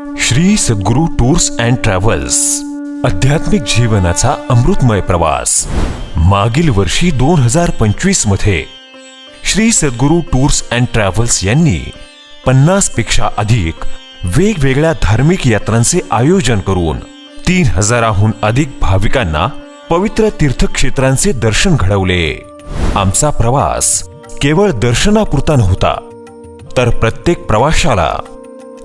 Shri Sadguru tours and travels आध्यात्मिक जीवनाचा अमृतमय प्रवास. मागील वर्षी दोन हजार पंचवीसमध्ये Shri Sadguru tours and travels यांनी पन्नासपेक्षा अधिक वेगवेगळ्या धार्मिक यात्रांचे आयोजन करून तीन हजाराहून अधिक भाविकांना पवित्र तीर्थक्षेत्रांचे दर्शन घडवले. आमचा प्रवास केवळ दर्शनापुरता नव्हता तर प्रत्येक प्रवाशाला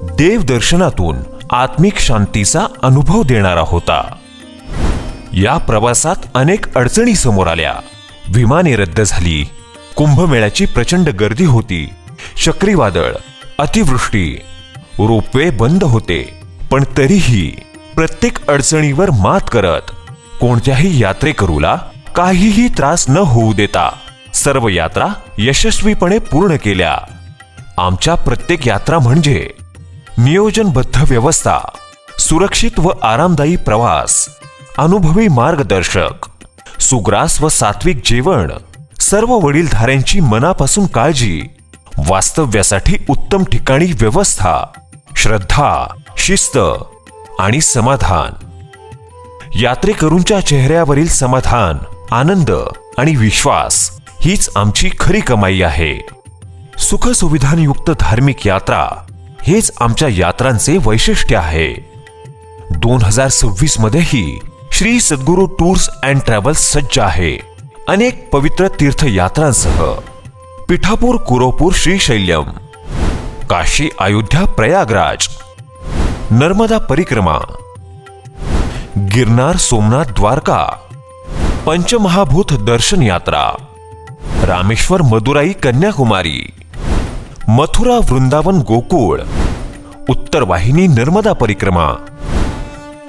देवदर्शनातून आत्मिक शांतीचा अनुभव देणारा होता. या प्रवासात अनेक अडचणी समोर आल्या. विमाने रद्द झाली. कुंभमेळ्याची प्रचंड गर्दी होती. चक्रीवादळ अतिवृष्टी रोपवे बंद होते. पण तरीही प्रत्येक अडचणीवर मात करत कोणत्याही यात्रेकरूला काहीही त्रास न होऊ देता सर्व यात्रा यशस्वीपणे पूर्ण केल्या. आमच्या प्रत्येक यात्रा म्हणजे नियोजनबद्ध व्यवस्था सुरक्षित व आरामदायी प्रवास अनुभवी मार्गदर्शक सुग्रास व सात्विक जेवण सर्व वडीलधाऱ्यांची मनापासून काळजी वास्तव्यासाठी उत्तम ठिकाणी व्यवस्था श्रद्धा शिस्त आणि समाधान. यात्रेकरूंच्या चेहऱ्यावरील समाधान आनंद आणि विश्वास हीच आमची खरी कमाई आहे. सुखसुविधांयुक्त धार्मिक यात्रा हेच आमच्या यात्रांचे वैशिष्ट्य आहे. दोन हजार सव्वीस मध्येही Shri Sadguru tours and travels सज्ज आहे. अनेक पवित्र तीर्थयात्रांसह. पिठापूर कुरोपूर श्रीशैल्यम. काशी अयोध्या प्रयागराज. नर्मदा परिक्रमा. गिरनार सोमनाथ द्वारका. पंचमहाभूत दर्शन यात्रा. रामेश्वर मदुराई कन्याकुमारी. मथुरा वृंदावन गोकुळ उत्तर वाहिनी नर्मदा परिक्रमा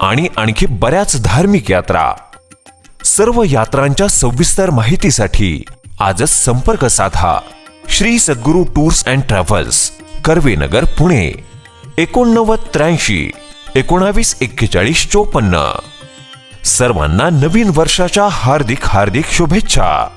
आणि आणखी बऱ्याच धार्मिक यात्रा. सर्व यात्रांच्या सविस्तर माहितीसाठी आजच संपर्क साधा. Shri Sadguru tours and travels Karvenagar Pune. एकोणनव्वद त्र्याऐंशी एकोणावीस एक्केचाळीस चोपन्न. सर्वांना नवीन वर्षाच्या हार्दिक हार्दिक शुभेच्छा.